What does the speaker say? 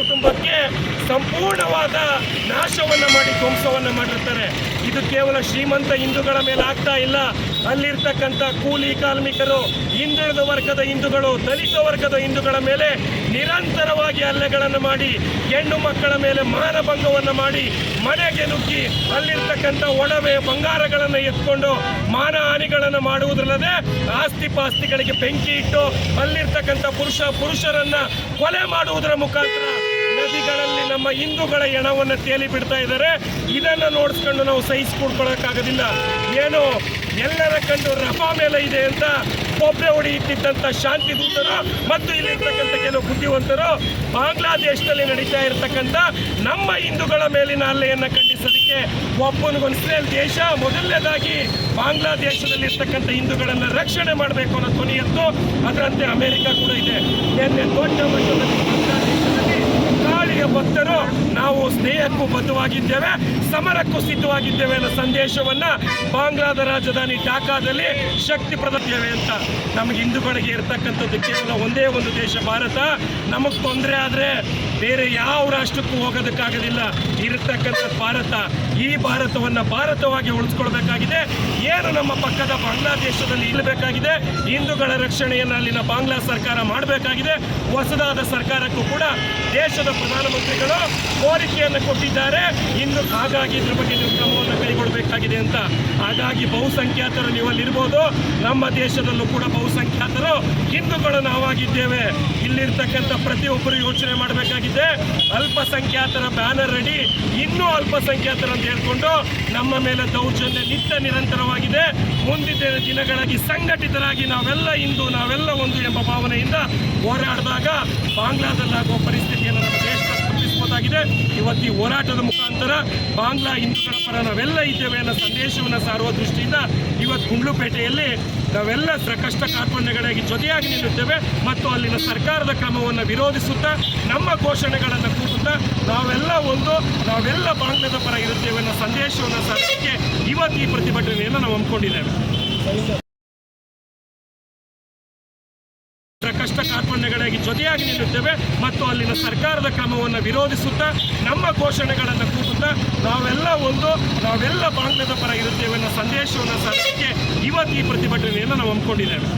ಕುಟುಂಬಕ್ಕೆ ಸಂಪೂರ್ಣವಾದ ನಾಶವನ್ನು ಮಾಡಿ ಧ್ವಂಸವನ್ನು ಮಾಡಿರ್ತಾರೆ. ಇದು ಕೇವಲ ಶ್ರೀಮಂತ ಹಿಂದೂಗಳ ಮೇಲೆ ಆಗ್ತಾ ಇಲ್ಲ. ಅಲ್ಲಿರ್ತಕ್ಕಂಥ ಕೂಲಿ ಕಾರ್ಮಿಕರು, ಹಿಂದುಳಿದ ವರ್ಗದ ಹಿಂದೂಗಳು, ದಲಿತ ವರ್ಗದ ಹಿಂದೂಗಳ ಮೇಲೆ ನಿರಂತರವಾಗಿ ಹಲ್ಲೆಗಳನ್ನು ಮಾಡಿ, ಹೆಣ್ಣು ಮಕ್ಕಳ ಮೇಲೆ ಮಾನಭಂಗವನ್ನು ಮಾಡಿ, ಮನೆಗೆ ನುಗ್ಗಿ ಅಲ್ಲಿರ್ತಕ್ಕಂಥ ಒಡವೆ ಬಂಗಾರಗಳನ್ನು ಎತ್ಕೊಂಡು ಮಾನಹಾನಿಗಳನ್ನು ಮಾಡುವುದಲ್ಲದೆ ಆಸ್ತಿ ಪಾಸ್ತಿಗಳಿಗೆ ಬೆಂಕಿ ಇಟ್ಟು ಅಲ್ಲಿರ್ತಕ್ಕಂಥ ಪುರುಷ, ಪುರುಷರನ್ನ ಕೊಲೆ ಮಾಡುವುದರ ಮುಖಾಂತರ ನದಿಗಳಲ್ಲಿ ನಮ್ಮ ಹಿಂದೂಗಳ ಹೆಣವನ್ನು ತೇಲಿ ಬಿಡ್ತಾ ಇದ್ದಾರೆ. ಇದನ್ನು ನೋಡಿಸ್ಕೊಂಡು ನಾವು ಸಹಿಸ್ಕೊಡ್ಕೊಳಕ್ಕಾಗೋದಿಲ್ಲ ಏನು, ಎಲ್ಲರ ಕಂಡು ರಫಾ ಮೇಲೆ ಇದೆ ಅಂತ ಕೊಬ್ಬರೆ ಹೊಡೆಯುತ್ತಿದ್ದಂಥ ಶಾಂತಿ ದೂತರು ಮತ್ತು ಇಲ್ಲಿರ್ತಕ್ಕಂಥ ಕೆಲವು ಬುದ್ಧಿವಂತರು ಬಾಂಗ್ಲಾದೇಶದಲ್ಲಿ ನಡೀತಾ ಇರತಕ್ಕಂಥ ನಮ್ಮ ಹಿಂದೂಗಳ ಮೇಲಿನ ಅಲ್ಲೆಯನ್ನು ಖಂಡಿಸೋದಕ್ಕೆ ಒಬ್ಬನಿಗೊಂದು ದೇಶ ಮೊದಲನೇದಾಗಿ ಬಾಂಗ್ಲಾದೇಶದಲ್ಲಿ ಇರ್ತಕ್ಕಂಥ ಹಿಂದೂಗಳನ್ನು ರಕ್ಷಣೆ ಮಾಡಬೇಕು ಅನ್ನೋ ಧ್ವನಿ ಎತ್ತು. ಅದರಂತೆ ಅಮೆರಿಕ ಕೂಡ ಇದೆ. ನಿನ್ನೆ ದೊಡ್ಡ ಮಟ್ಟದಲ್ಲಿ ಭಕ್ತರು ನಾವು ಸ್ನೇಹಕ್ಕೂ ಬದ್ಧವಾಗಿದ್ದೇವೆ, ಸಮರಕ್ಕೂ ಸಿದ್ಧವಾಗಿದ್ದೇವೆ ಅನ್ನೋ ಸಂದೇಶವನ್ನ ಬಾಂಗ್ಲಾದ ರಾಜಧಾನಿ ಢಾಕಾದಲ್ಲಿ ಶಕ್ತಿ ಪ್ರದತ್ತೇವೆ ಅಂತ. ನಮಗೆ ಹಿಂದೂಗಳಿಗೆ ಇರತಕ್ಕಂಥದ್ದು ಕೇವಲ ಒಂದೇ ಒಂದು ದೇಶ, ಭಾರತ. ನಮಗೆ ತೊಂದರೆ ಆದರೆ ಬೇರೆ ಯಾವ ರಾಷ್ಟ್ರಕ್ಕೂ ಹೋಗೋದಕ್ಕಾಗೋದಿಲ್ಲ. ಇರತಕ್ಕಂಥ ಭಾರತ, ಈ ಭಾರತವನ್ನು ಭಾರತವಾಗಿ ಉಳಿಸ್ಕೊಳ್ಬೇಕಾಗಿದೆ. ಏನು ನಮ್ಮ ಪಕ್ಕದ ಬಾಂಗ್ಲಾದೇಶದಲ್ಲಿ ಇರಬೇಕಾಗಿದೆ. ಹಿಂದೂಗಳ ರಕ್ಷಣೆಯನ್ನು ಅಲ್ಲಿನ ಬಾಂಗ್ಲಾ ಸರ್ಕಾರ ಮಾಡಬೇಕಾಗಿದೆ. ಹೊಸದಾದ ಸರ್ಕಾರಕ್ಕೂ ಕೂಡ ದೇಶದ ಪ್ರಧಾನಮಂತ್ರಿಗಳು ಕೋರಿಕೆಯನ್ನು ಕೊಟ್ಟಿದ್ದಾರೆ. ಇನ್ನು ಹಾಗಾಗಿ ಇದ್ರ ಬಗ್ಗೆ ನೀವು ಕ್ರಮವನ್ನು ಕೈಗೊಳ್ಳಬೇಕಾಗಿದೆ ಅಂತ. ಹಾಗಾಗಿ ಬಹುಸಂಖ್ಯಾತರು ನೀವಲ್ಲಿರ್ಬೋದು. ನಮ್ಮ ದೇಶದಲ್ಲೂ ಕೂಡ ಬಹುಸಂಖ್ಯಾತರು ಹಿಂದೂಗಳು ನಾವಾಗಿದ್ದೇವೆ ಇಲ್ಲಿರ್ತಕ್ಕಂಥ ಪ್ರತಿಯೊಬ್ಬರು ಯೋಚನೆ ಮಾಡಬೇಕಾಗಿದೆ. ಅಲ್ಪಸಂಖ್ಯಾತರ ಬ್ಯಾನರ್ ರೆಡಿ ಇನ್ನೂ ಅಲ್ಪಸಂಖ್ಯಾತರು ಅಂತ ಹೇಳ್ಕೊಂಡು ನಮ್ಮ ಮೇಲೆ ದೌರ್ಜನ್ಯ ನಿತ್ಯ ನಿರಂತರವಾಗಿದೆ. ಮುಂದಿನ ದಿನಗಳಾಗಿ ಸಂಘಟಿತರಾಗಿ ನಾವೆಲ್ಲ ಇಂದು ನಾವೆಲ್ಲ ಒಂದು ಎಂಬ ಭಾವನೆಯಿಂದ ಹೋರಾಡಿದಾಗ ಬಾಂಗ್ಲಾದಲ್ಲಾಗುವ ಪರಿಸ್ಥಿತಿಯನ್ನು ನಮ್ಮ ದೇಶದಲ್ಲಿ ತಪ್ಪಿಸಬಹುದಾಗಿದೆ ಇವತ್ತು ಈ ಹೋರಾಟದ ಮುಖಾಂತರ ಬಾಂಗ್ಲಾ ಹಿಂದೂಗಳ ಪರ ನಾವೆಲ್ಲ ಇದ್ದೇವೆ ಅನ್ನೋ ಸಂದೇಶವನ್ನು ಸಾರುವ ದೃಷ್ಟಿಯಿಂದ ಇವತ್ತು ಗುಂಡ್ಲುಪೇಟೆಯಲ್ಲಿ ನಾವೆಲ್ಲ ಸ- ಕಷ್ಟ ಕಾರ್ಪಣ್ಯಗಳಾಗಿ ಜೊತೆಯಾಗಿ ನಿಲ್ಲುತ್ತೇವೆ ಮತ್ತು ಅಲ್ಲಿನ ಸರ್ಕಾರದ ಕ್ರಮವನ್ನು ವಿರೋಧಿಸುತ್ತಾ, ನಮ್ಮ ಘೋಷಣೆಗಳನ್ನು ಕೂಗುತ್ತಾ ನಾವೆಲ್ಲ ಒಂದು, ನಾವೆಲ್ಲ ಬಾಂಗ್ಲಾದ ಪರ ಇರುತ್ತೇವೆ ಅನ್ನೋ ಸಂದೇಶವನ್ನು ಸಾರಲಿಕ್ಕೆ ಇವತ್ತು ಈ ಪ್ರತಿಭಟನೆಯನ್ನು ನಾವು ಹಮ್ಮಿಕೊಂಡಿದ್ದೇವೆ. ಕಷ್ಟ ಕಾರ್ಪಣ್ಯಗಳಾಗಿ ಜೊತೆಯಾಗಿ ನಿಲ್ಲುತ್ತೇವೆ ಮತ್ತು ಅಲ್ಲಿನ ಸರ್ಕಾರದ ಕ್ರಮವನ್ನು ವಿರೋಧಿಸುತ್ತಾ, ನಮ್ಮ ಘೋಷಣೆಗಳನ್ನು ಕೂಗುತ್ತಾ ನಾವೆಲ್ಲ ಒಂದು, ನಾವೆಲ್ಲ ಬಾಂಗ್ಲದ ಪರ ಇರುತ್ತೇವೆ ಅನ್ನೋ ಸಂದೇಶವನ್ನು ಸಾರಕ್ಕೆ ಇವತ್ತು ಈ ಪ್ರತಿಭಟನೆಯನ್ನು ನಾವು ಹಮ್ಮಿಕೊಂಡಿದ್ದೇವೆ.